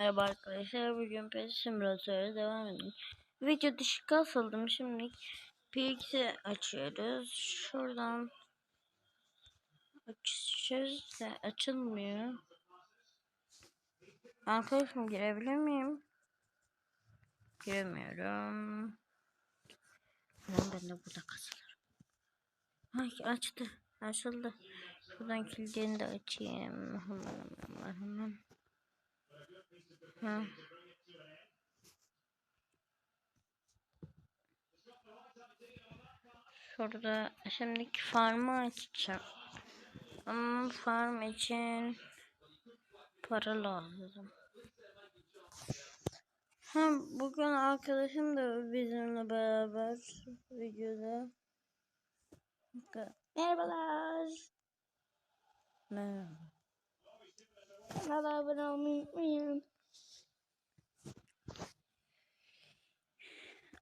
Merhaba arkadaşlar. Bugün PES Simülatör'e devam edelim. Video dışı kasıldım. Şimdi PX'i açıyoruz. Şuradan açacağız da açılmıyor. Arkadaşım girebilir miyim? Giremiyorum. Ben, ben de burada kasılırım. Ay açtı. Açıldı. Buradan kilidini de açayım. Hemen hemen hemen. Ha. Şurada şimdiki farmı açacağım. Ama farm için para lazım. Hem bugün arkadaşım da bizimle beraber videoda. Merhabalar. Merhaba. Kanala abone olmayı unutmayın.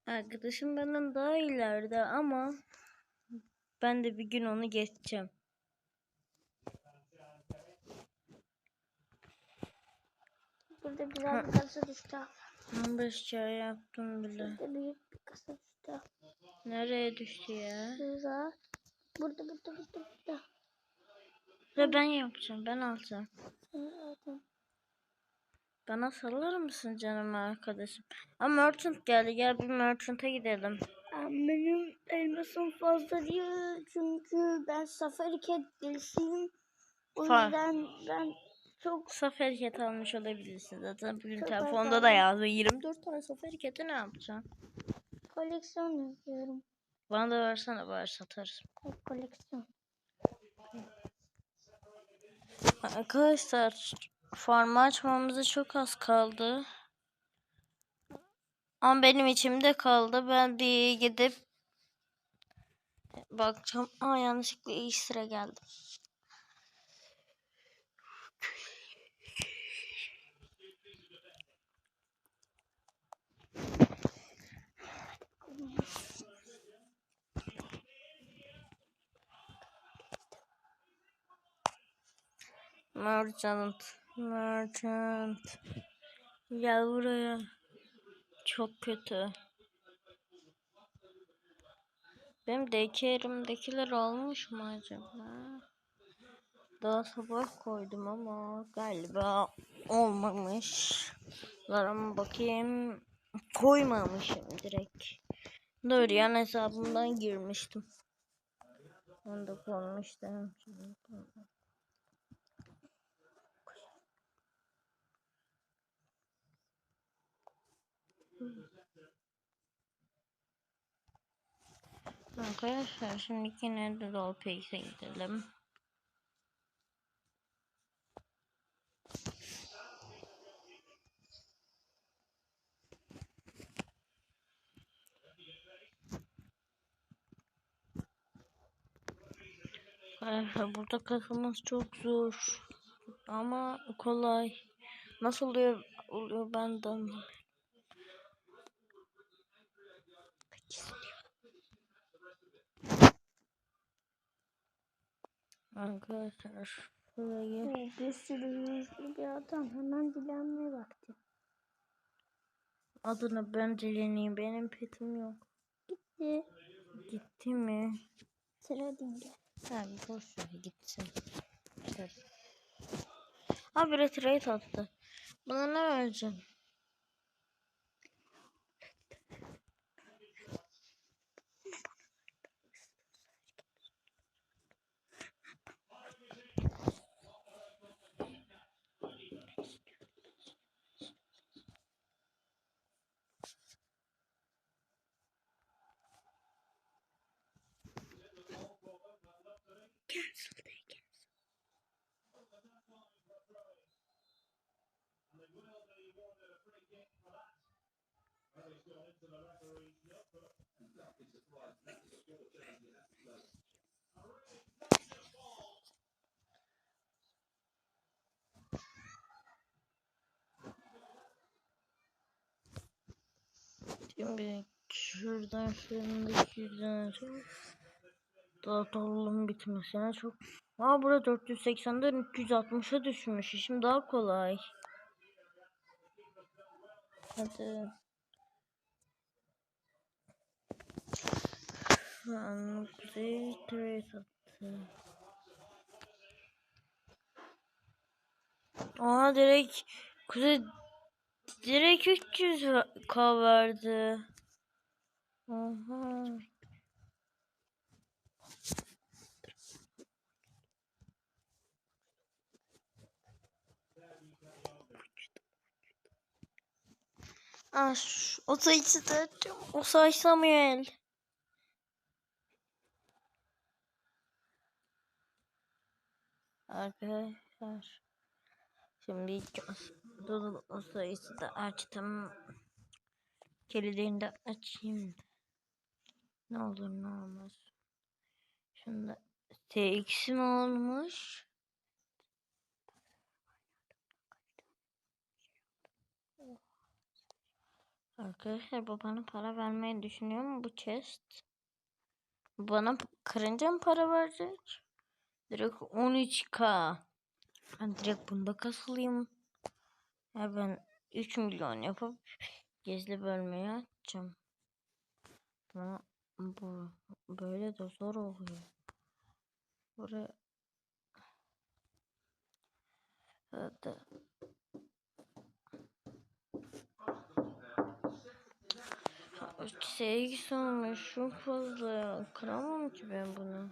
Arkadaşım benden daha ileride ama ben de bir gün onu geçeceğim. Burada güzel bir kasa düştü. 15 çay yaptım bile. Burada büyük bir kasa düştü. Nereye düştü ya? Şurada. Burada burada burada burada. Ve ben yapacağım. Ben alacağım. Sen aldın. Bana sallar mısın canım arkadaşım? Ama merchant geldi. Gel bir merchant'a gidelim. Benim elmasım fazla değil çünkü ben safari cat delisiyim. O Fa- yüzden ben çok Saf hareket almış olabilirsin. Zaten bugün Çok telefonda fazla. da yazdı. 24 tane saf hareketi ne yapacağım? koleksiyon yapıyorum. Bana da versene bari satarız. Koleksiyon. Arkadaşlar farmı açmamıza çok az kaldı. Ama benim içimde kaldı. Ben bir gidip bakacağım. Aa yanlışlıkla iyi sıra geldim. Merchant. Merchant. Gel buraya. Çok kötü. Benim deki yerimdekiler olmuş mu acaba? Daha sabah koydum ama galiba olmamış. Ama bakayım. Koymamışım direkt. Doğru yan hesabımdan girmiştim. Onu da koymuştum. Arkadaşlar şimdi yine de Dollpace'e gidelim. Arkadaşlar burada kasılması çok zor. Ama kolay. Nasıl oluyor, oluyor ben de anlamıyorum. Arkadaşlar şurayı Oo, bir adam hemen dilenmeye baktı. adını ben dileneyim. Benim petim yok. Gitti. Gitti mi? Sıra dinge. Ha boş ver gitsin. Abi retreat attı. Buna ne vereceğim? Şimdi şuradan şuradaki yüzden dolum bitmesine çok Aa burada 480'den 360'a düşmüş. Şimdi daha kolay. Hadi. Şu an. Aa direkt Kuzey direkt 300 k verdi. Aha. Ah, o sayısı o say Samuel. Arkadaşlar. Şimdi Doodle o sayısı da açtım. Kilidini de açayım. Ne olur ne olmaz. Şunda TX mi olmuş? Arkadaşlar bu bana para vermeyi düşünüyor mu bu chest? Bana kırınca mı para verecek? Direkt 13k. Ben direkt bunda kasılayım. Ya ben 3 milyon yapıp gizli bölmeyi açacağım. Ama bu böyle de zor oluyor. Buraya Hadi. Sevgisi olmuş çok fazla ya. Kıramam ki ben bunu.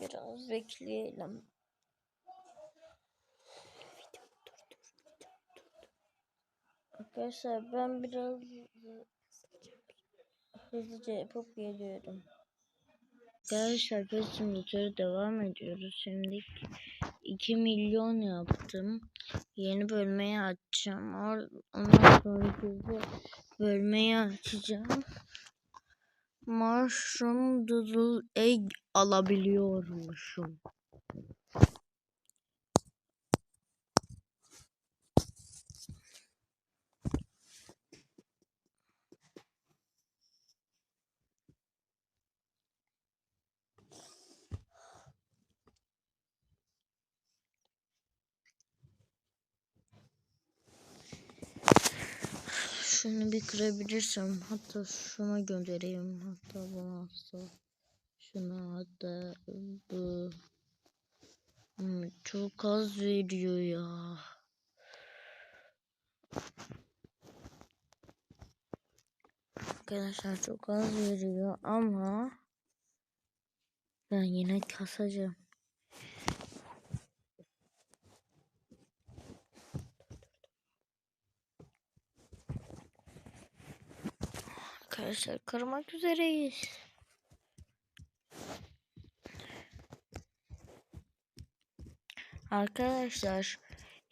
Biraz bekleyelim. Arkadaşlar ben biraz hızlıca yapıp geliyorum. Arkadaşlar tura devam ediyoruz. Şimdi 2 milyon yaptım. Yeni bölmeyi açacağım. Ondan sonra bölmeyi açacağım. Mushroom Doodle Egg alabiliyormuşum. Şunu bir kırabilirsem hatta şuna göndereyim hatta bunu hatta şuna hatta bu Hmm, çok az veriyor ya. Arkadaşlar çok az veriyor ama ben yine kasacağım. Arkadaşlar kırmak üzereyiz. Arkadaşlar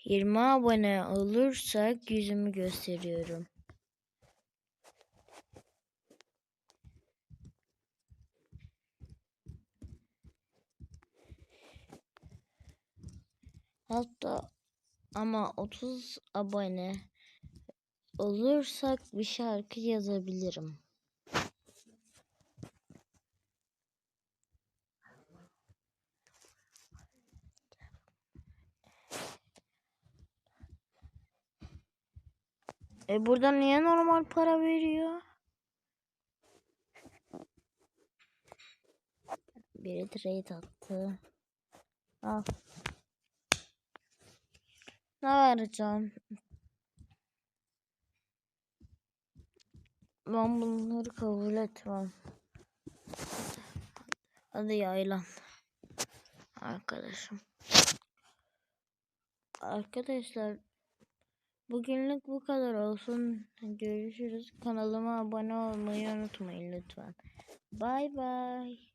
20 abone olursak yüzümü gösteriyorum. Hatta ama 30 abone olursak bir şarkı yazabilirim. E burada niye normal para veriyor? Biri trade attı. Al. Ne vereceğim? Ben bunları kabul etmem. Hadi yaylan. Arkadaşım. Arkadaşlar bugünlük bu kadar olsun. Görüşürüz. Kanalıma abone olmayı unutmayın lütfen. Bay bay.